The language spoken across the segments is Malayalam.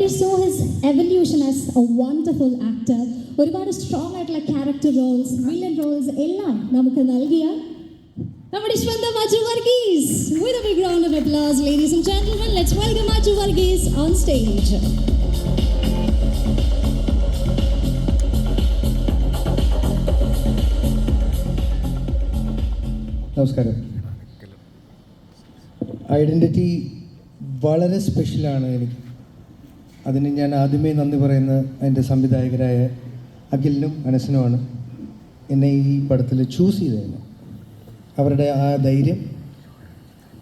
we saw his evolution as a wonderful actor. ഒരുപാട് സ്ട്രോങ് ആയിട്ടുള്ള ക്യാരക്ടർ റോൾസ് വില്ലൻ റോൾസ് എല്ലാം നമുക്ക് നൽകിയ നമ്മുടെ സ്വന്തം Maju Varghese with a big round of applause ladies and gentlemen let's welcome Maju Varghese on stage നമസ്കാരം ഐഡൻറ്റിറ്റി വളരെ സ്പെഷ്യലാണ് എനിക്ക് അതിന് ഞാൻ ആദ്യമേ നന്ദി പറയുന്നത് എന്റെ സംവിധായകരായ അഖിലിനും അനസിനുമാണ് എന്നെ ഈ പടത്തിൽ ചൂസ് ചെയ്തതിന്. അവരുടെ ആ ധൈര്യം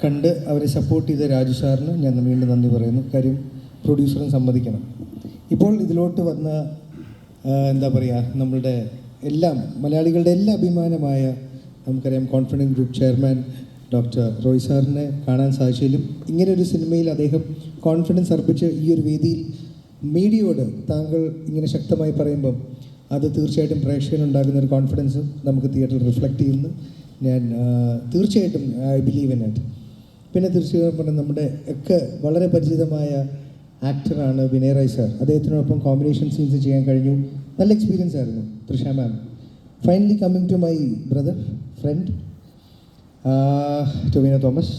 കണ്ട് അവരെ സപ്പോർട്ട് ചെയ്ത രാജു സാറിന് ഞാൻ വീണ്ടും നന്ദി പറയുന്നു. കാര്യം പ്രൊഡ്യൂസറും സമ്മതിക്കണം. ഇപ്പോൾ ഇതിലോട്ട് വന്ന എന്താ പറയുക നമ്മളുടെ എല്ലാം മലയാളികളുടെ എല്ലാ അഭിമാനമായ നമുക്കറിയാം confidence group chairman doctor Roy സാറിനെ കാണാൻ സാധിച്ചാലും ഇങ്ങനെ ഒരു സിനിമയിൽ അദ്ദേഹം കോൺഫിഡൻസ് അർപ്പിച്ച് ഈ ഒരു വേദിയിൽ മീഡിയയോട് താങ്കൾ ഇങ്ങനെ ശക്തമായി പറയുമ്പം അത് തീർച്ചയായിട്ടും പ്രേക്ഷകനുണ്ടാകുന്ന ഒരു കോൺഫിഡൻസ് നമുക്ക് തിയേറ്ററിൽ റിഫ്ലക്റ്റ് ചെയ്യുന്നു. ഞാൻ തീർച്ചയായിട്ടും ഐ ബിലീവ് ഇൻ ഇറ്റ് പിന്നെ തീർച്ചയായും പറഞ്ഞ നമ്മുടെ ഒക്കെ വളരെ പരിചിതമായ ആക്ടറാണ് വിനയ് റായ് സാർ. അദ്ദേഹത്തിനോടൊപ്പം കോമ്പിനേഷൻ സീൻസ് ചെയ്യാൻ കഴിഞ്ഞു. നല്ല എക്സ്പീരിയൻസ് ആയിരുന്നു Trisha ma'am finally coming to my brother friend Tovino Thomas.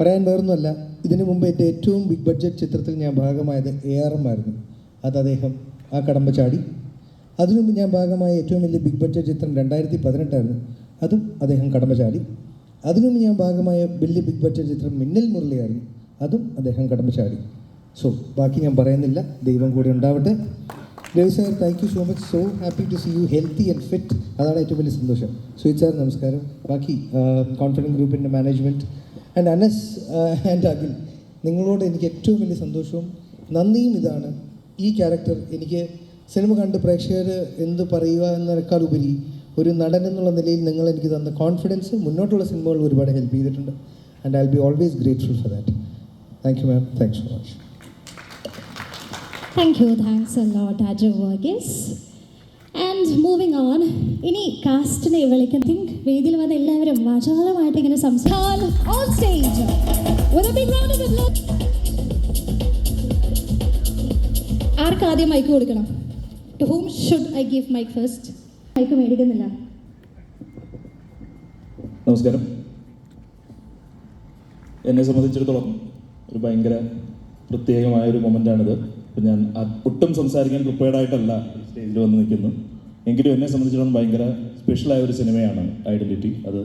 പറയാൻ വേറൊന്നുമല്ല. ഇതിനു മുമ്പ് എന്റെ ഏറ്റവും ബിഗ് ബഡ്ജറ്റ് ചിത്രത്തിൽ ഞാൻ ഭാഗമായത് എ ആർ എം ആയിരുന്നു. അത് അദ്ദേഹം ആ കടമ്പ ചാടി. അതിനു മുമ്പ് ഞാൻ ഭാഗമായ ഏറ്റവും വലിയ ബിഗ് ബഡ്ജറ്റ് ചിത്രം രണ്ടായിരത്തി പതിനെട്ടായിരുന്നു അതും അദ്ദേഹം കടമ്പ ചാടി. അതിനു മുമ്പ് ഞാൻ ഭാഗമായ വലിയ ബിഗ് ബഡ്ജറ്റ് ചിത്രം മിന്നൽ മുരളിയായിരുന്നു. അതും അദ്ദേഹം കടമ്പ ചാടി. സോ ബാക്കി ഞാൻ പറയുന്നില്ല. ദൈവം കൂടി ഉണ്ടാവട്ടെ. Ravi sir thank you so much so happy to see you healthy and fit അതാണ് ഏറ്റവും വലിയ സന്തോഷം. സുഹിത് സാർ നമസ്കാരം. ബാക്കി കോൺഫിഡന്റ് ഗ്രൂപ്പിന്റെ management and Anas and Akhil നിങ്ങളോട് എനിക്ക് ഏറ്റവും വലിയ സന്തോഷവും നന്ദിയും ഇതാണ്. ഈ ക്യാരക്ടർ എനിക്ക് സിനിമ കണ്ട് പ്രേക്ഷകർ എന്ത് പറയുക എന്നതിനേക്കാൾ ഉപരി ഒരു നടൻ എന്നുള്ള നിലയിൽ നിങ്ങൾ എനിക്ക് തന്ന കോൺഫിഡൻസ് മുന്നോട്ടുള്ള സിനിമകൾ ഒരുപാട് ഹെൽപ്പ് ചെയ്തിട്ടുണ്ട്. And I be always grateful for that thank you ma'am thanks so much Thank you thanks a lot, Ajay and moving on ഇനി കാസ്റ്റിനെ വിളിക്കാൻ തിങ്ക് വേദിയിൽ വന്ന എല്ലാവരും വാചാലമായിട്ട് ഇങ്ങനെ സംസാരം ഓൺ സ്റ്റേജ്. ആർക്ക് ആദ്യം മൈക്ക് കൊടുക്കണം? To whom should I give mic first mic മേടിക്കുന്നില്ല. നമസ്കാരം. എന്നെ സംബന്ധിച്ചിടത്തോളം ഒരു ഭയങ്കര പ്രത്യേകമായ ഒരു മൊമെന്റാണിത് ഇപ്പം ഞാൻ ഒട്ടും സംസാരിക്കാൻ പ്രിപ്പയർഡ് ആയിട്ടല്ല സ്റ്റേജിൽ വന്ന് നിൽക്കുന്നു. എങ്കിലും എന്നെ സംബന്ധിച്ചിടത്തോളം ഭയങ്കര സ്പെഷ്യലായ ഒരു സിനിമയാണ് ഐഡന്റിറ്റി അത്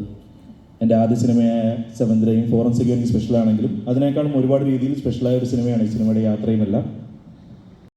എന്റെ ആദ്യ സിനിമയായ സെവൻത്രയും ഫോറൻസിക്കും എനിക്ക് സ്പെഷ്യലാണെങ്കിലും അതിനേക്കാളും ഒരുപാട് രീതിയിൽ സ്പെഷ്യലായ ഒരു സിനിമയാണ് ഈ സിനിമയുടെ യാത്രയുമെല്ലാം.